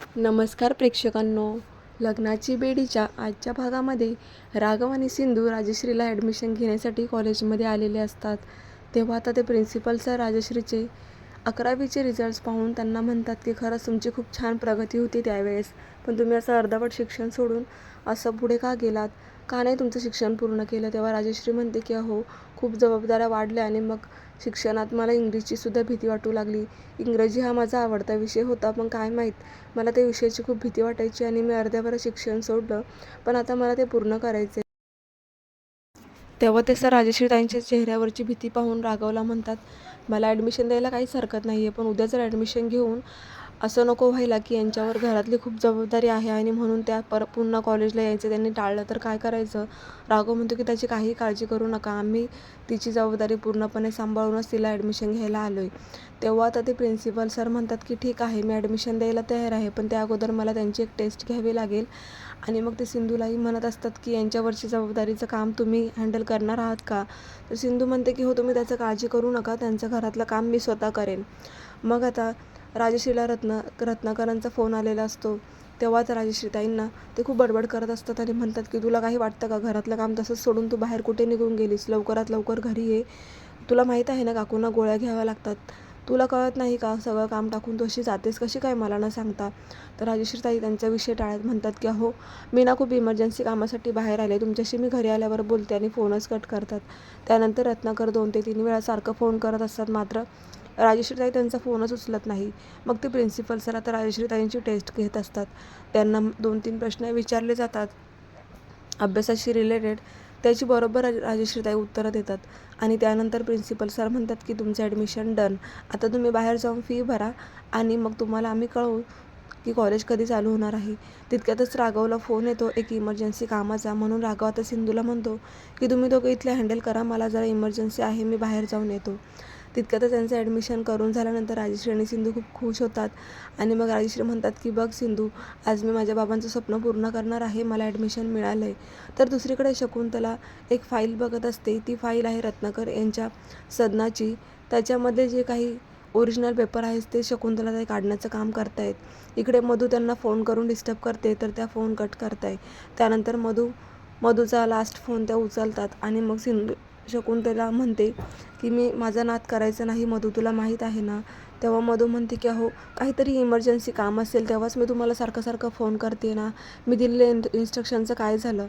नमस्कार प्रेक्षकांनो. लग्नाची बेडीच्या आजच्या भागामध्ये राघव आणि सिंधू राजश्रीला ॲडमिशन घेण्यासाठी कॉलेजमध्ये आलेले असतात. तेव्हा आता ते प्रिन्सिपल सर राजश्रीचे अकरावीचे रिझल्ट्स पाहून त्यांना म्हणतात की खरंच तुमची खूप छान प्रगती होती त्यावेळेस. पण तुम्ही असं अर्धवट शिक्षण सोडून असं पुढे का गेलात? का नाही तुमचं शिक्षण पूर्ण केलं? तेव्हा राजश्री म्हणते की अहो खूप जबाबदाऱ्या वाढल्या आणि मग शिक्षणात मला इंग्लिशचीसुद्धा भीती वाटू लागली. इंग्रजी हा माझा आवडता विषय होता पण काय माहीत मला त्या विषयाची खूप भीती वाटायची आणि मी अर्ध्यावर शिक्षण सोडलं पण आता मला ते पूर्ण करायचे तेव्हा ते सर राजेश्री ताईंच्या चेहऱ्यावरची भीती पाहून रागवला म्हणतात मला ॲडमिशन द्यायला काहीच हरकत नाही आहे पण उद्या जर ॲडमिशन घेऊन असं नको व्हायला की यांच्यावर घरातली खूप जबाबदारी आहे आणि म्हणून त्या पर पुन्हा कॉलेजला यायचं. त्यांनी टाळलं. तर काय करायचं? राघव म्हणतो की त्याची काही काळजी करू नका. आम्ही तिची जबाबदारी पूर्णपणे सांभाळूनच तिला ॲडमिशन घ्यायला आलो आहे तेव्हा आता ते प्रिन्सिपल सर म्हणतात की ठीक आहे मी ॲडमिशन द्यायला तयार आहे पण त्या अगोदर मला त्यांची एक टेस्ट घ्यावी लागेल. आणि मग ते सिंधूलाही म्हणत असतात की यांच्यावरची जबाबदारीचं काम तुम्ही हँडल करणार आहात का? तर सिंधू म्हणते की हो तुम्ही त्याचं काळजी करू नका. त्यांचं घरातलं काम मी स्वतः करेन. मग आता राजश्रीला रत्न रत्नाकरांचा फोन आलेला असतो. तेव्हाच राजश्रीताईंना ते खूप बडबड करत असतात आणि म्हणतात की तुला काही वाटतं का? घरातलं काम तसंच सोडून तू बाहेर कुठे निघून गेलीस? लवकरात लवकर घरी ये. तुला माहीत आहे ना काकूंना गोळ्या घ्याव्या लागतात. तुला कळत नाही का? सगळं काम टाकून तू अशी जातेस? कशी काय मला ना सांगता? तर राजश्रीताई त्यांचा विषय टाळत म्हणतात की अहो मी ना खूप इमर्जन्सी कामासाठी बाहेर आले. तुमच्याशी मी घरी आल्यावर बोलते आणि फोनच कट करतात. त्यानंतर रत्नाकर दोन ते तीन वेळा सारखं फोन करत असतात. मात्र राजश्रीताई त्यांचा फोनच उचलत नाही. मग ते प्रिन्सिपल सर आता राजश्रीताईंची टेस्ट घेत असतात. त्यांना दोन तीन प्रश्न विचारले जातात. अभ्यासाशी रिलेटेड त्याची बरोबर राजेश्रीताई राजश्रीताई उत्तरं देतात. आणि त्यानंतर प्रिन्सिपल सर म्हणतात की तुमचं ॲडमिशन डन आता तुम्ही बाहेर जाऊन फी भरा आणि मग तुम्हाला आम्ही कळवू की कॉलेज कधी चालू होणार आहे. तितक्यातच राघवला फोन येतो एक इमर्जन्सी कामाचा म्हणून राघव आता सिंधूला म्हणतो की तुम्ही दोघं इथले हँडल करा. मला जरा इमर्जन्सी आहे मी बाहेर जाऊन येतो. तितक्यातच त्यांचं ॲडमिशन करून झाल्यानंतर राजेश्री आणि सिंधू खूप खुश होतात. आणि मग राजेश्री म्हणतात की बघ सिंधू आज मी माझ्या बाबांचं स्वप्न पूर्ण करणार आहे मला ॲडमिशन मिळालं आहे तर दुसरीकडे शकुंतला एक फाईल बघत असते. ती फाईल आहे रत्नाकर यांच्या सदनाची. त्याच्यामध्ये जे काही ओरिजिनल पेपर आहेत ते शकुंतला ते काढण्याचं काम करतायत. इकडे मधू त्यांना फोन करून डिस्टर्ब करते तर त्या फोन कट करताय. त्यानंतर मधू मधूचा लास्ट फोन त्या उचलतात. आणि मग सिंधू शकुंतला म्हणते की मी माझा नाद करायचा नाही मधू तुला माहीत आहे ना? तेव्हा मधू म्हणते की अहो काहीतरी इमर्जन्सी काम असेल तेव्हाच मी तुम्हाला सारखं सारखं फोन करते ना. मी दिलेले इन इन्स्ट्रक्शनचं काय झालं?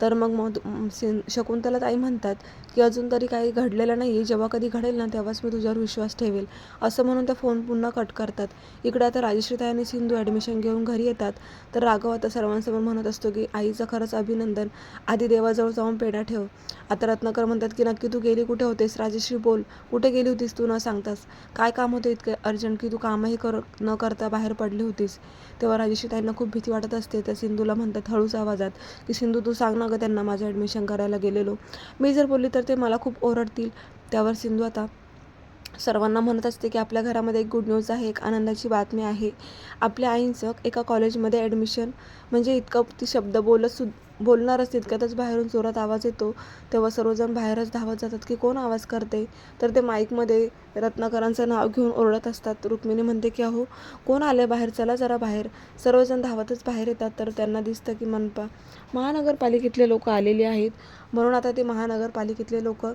तर मग मधू सिन शकुंतला ताई म्हणतात की अजून तरी काही घडलेलं नाही आहे जेव्हा कधी घडेल ना तेव्हाच मी तुझ्यावर विश्वास ठेवेल. असं म्हणून त्या फोन पुन्हा कट करतात. इकडे आता राजश्रीताई आणि सिंधू ॲडमिशन घेऊन घरी येतात. तर राघव आता सर्वांसमोर म्हणत असतो की आईचं खरंच अभिनंदन. आधी देवाजवळ जाऊन पेढा ठेव. आता रत्नाकर म्हणतात की नक्की तू गेली कुठे होतेस? राजश्री बोल. कुठे गेली होतीस तू? न सांगतास. काय काम होतं इतकं? अर्जंट की तू कामही कर न करता बाहेर पडली होतीस. तेव्हा राजेशी ताईंना खूप भीती वाटत असते. तर सिंधूला म्हणतात हळूच आवाजात की सिंधू तू सांग ना गं त्यांना माझं ॲडमिशन करायला गेलेलो. मी जर बोलली तर ते मला खूप ओरडतील. त्यावर सिंधू आता सर्वांना म्हणत असते की आपल्या घरामध्ये एक गुड न्यूज आहे एक आनंदाची बातमी आहे. आपल्या आईंचं एका कॉलेजमध्ये ॲडमिशन म्हणजे इतकं ती शब्द बोलत सु बोलणारच तितक्यातच बाहेरून जोरात आवाज येतो. तेव्हा सर्वजण बाहेरच धावत जातात की कोण आवाज करते? तर ते माईकमध्ये रत्नाकरांचं नाव घेऊन ओरडत असतात. रुक्मिणी म्हणते की अहो कोण आले बाहेर? चला जरा बाहेर. सर्वजण धावतच बाहेर येतात. तर त्यांना दिसतं की मनपा महानगरपालिकेतले लोक आलेले आहेत. म्हणून आता ते महानगरपालिकेतले लोक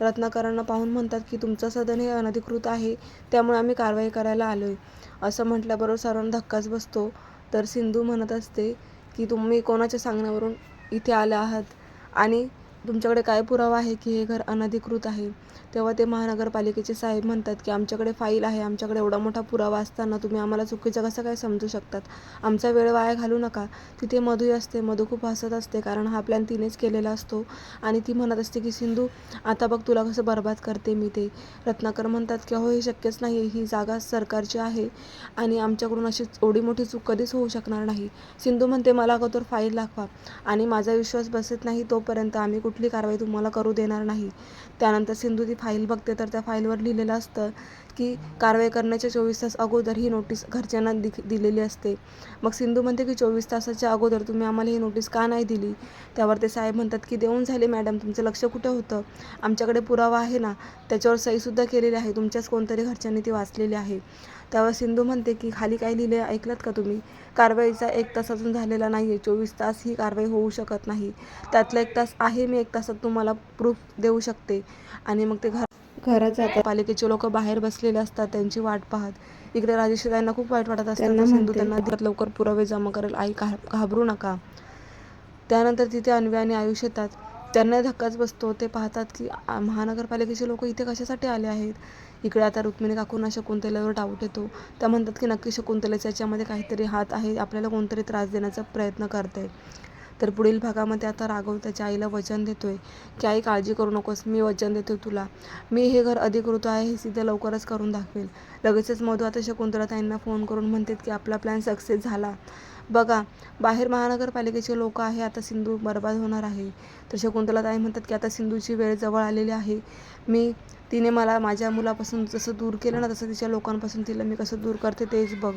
रत्नाकरांना पाहून म्हणतात की तुमचं सदन हे अनधिकृत आहे त्यामुळे आम्ही कारवाई करायला आलो आहे असं म्हटल्याबरोबर सर्वांना धक्काच बसतो. तर सिंधू म्हणत असते की तुम्ही कोणाच्या सांगण्यावरून इथे आले आहात? आणि तुमच्याकडे काय पुरावा आहे की हे घर अनधिकृत आहे? तेव्हा ते महानगरपालिकेचे साहेब म्हणतात की आमच्याकडे फाईल आहे आमच्याकडे एवढा मोठा पुरावा असताना तुम्ही आम्हाला चुकीचं कसं काय समजू शकतात? आमचा वेळ वाया घालू नका. तिथे मधू असते मधू खूप हसत असते कारण हा प्लॅन तिनेच केलेला असतो. आणि ती म्हणत असते की सिंधू आता बघ तुला कसं बर्बाद करते मी ते. रत्नाकर म्हणतात की हो हे शक्यच नाही ही जागा सरकारची आहे आणि आमच्याकडून अशी एवढी मोठी चूक कधीच होऊ शकणार नाही. सिंधू म्हणते मला अगोदर फाईल दाखवा आणि माझा विश्वास बसत नाही तोपर्यंत आम्ही कुठली कारवाई तुम्हाला करू देणार नाही. त्यानंतर सिंधू ती फाईल बघते तर त्या फाईलवर लिहिलेलं असतं. की कारवाई करण्याच्या चोवीस तास अगोदर ही नोटीस घरच्यांना दि दिलेली असते. मग सिंधू म्हणते की चोवीस तासाच्या अगोदर तुम्ही आम्हाला ही नोटीस का नाही दिली? त्यावर ते साहेब म्हणतात की देऊन झाले मॅडम तुमचं लक्ष कुठं होतं? आमच्याकडे पुरावा आहे ना त्याच्यावर सहीसुद्धा केलेली आहे. तुमच्याच कोणतरी घरच्यांनी ती वाचलेली आहे. त्यावर सिंधू म्हणते की खाली काय लिहिले ऐकलात का तुम्ही? कारवाईचा एक तास अजून झालेला नाही आहे चोवीस तास ही कारवाई होऊ शकत नाही. त्यातला एक तास आहे मी एक तासात तुम्हाला प्रूफ देऊ शकते. आणि मग ते घर घरात जातात. पालिकेचे लोक बाहेर बसलेले असतात त्यांची वाट पाहत. इकडे राजेश्री त्यांना खूप वाईट वाटत असतं. त्यांना सिंधू लवकर पुरावे जमा करेल. आई घाबरू नका. त्यानंतर तिथे अन्वी आणि आयुष येतात. त्यांना धक्काच बसतो. ते पाहतात की महानगरपालिकेचे लोक इथे कशासाठी आले आहेत? इकडे आता रुक्मिणी काकूंना शकुंतलेवर डाऊट येतो. त्या म्हणतात की नक्की शकुंतलेचा याच्यामध्ये काहीतरी हात आहे. आपल्याला कोणतरी त्रास देण्याचा प्रयत्न करते तर पुढील भागामध्ये आता राघव त्याच्या आईला वचन देतोय. की आई काळजी करू नकोस मी वचन देतो तुला. मी हे घर अधिकृत आहे हे सिद्ध लवकरच करून दाखवेल. लगेचच मधू आता शकुंतला ताईंना फोन करून म्हणतात की आपला प्लॅन सक्सेस झाला. बघा बाहेर महानगरपालिकेचे लोक आहे आता सिंधू बर्बाद होणार आहे. तर शकुंतला ताई म्हणतात की आता सिंधूची वेळ जवळ आलेली आहे. मी तिने मला माझ्या मुलापासून जसं दूर केलं ना तसं तिच्या लोकांपासून तिला मी कसं दूर करते तेच बघ.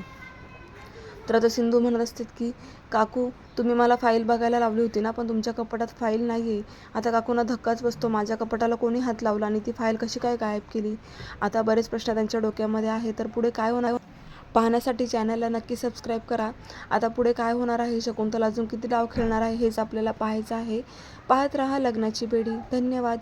तर आता सिंधू म्हणत असतात की काकू तुम्ही मला फाईल बघायला लावली होती ना पण तुमच्या कपाटात फाईल नाही आहे आता काकूंना धक्काच बसतो. माझ्या कपाटाला कोणी हात लावला आणि ती फाईल कशी काय गायब केली? आता बरेच प्रश्न त्यांच्या डोक्यामध्ये आहे तर पुढे काय होणार? पाहण्यासाठी चॅनलला नक्की सबस्क्राईब करा. आता पुढे काय होणार आहे शकुंतला अजून किती डाव खेळणार आहे हेच आपल्याला पाहायचं आहे. पाहत रहा लग्नाची बेडी. धन्यवाद.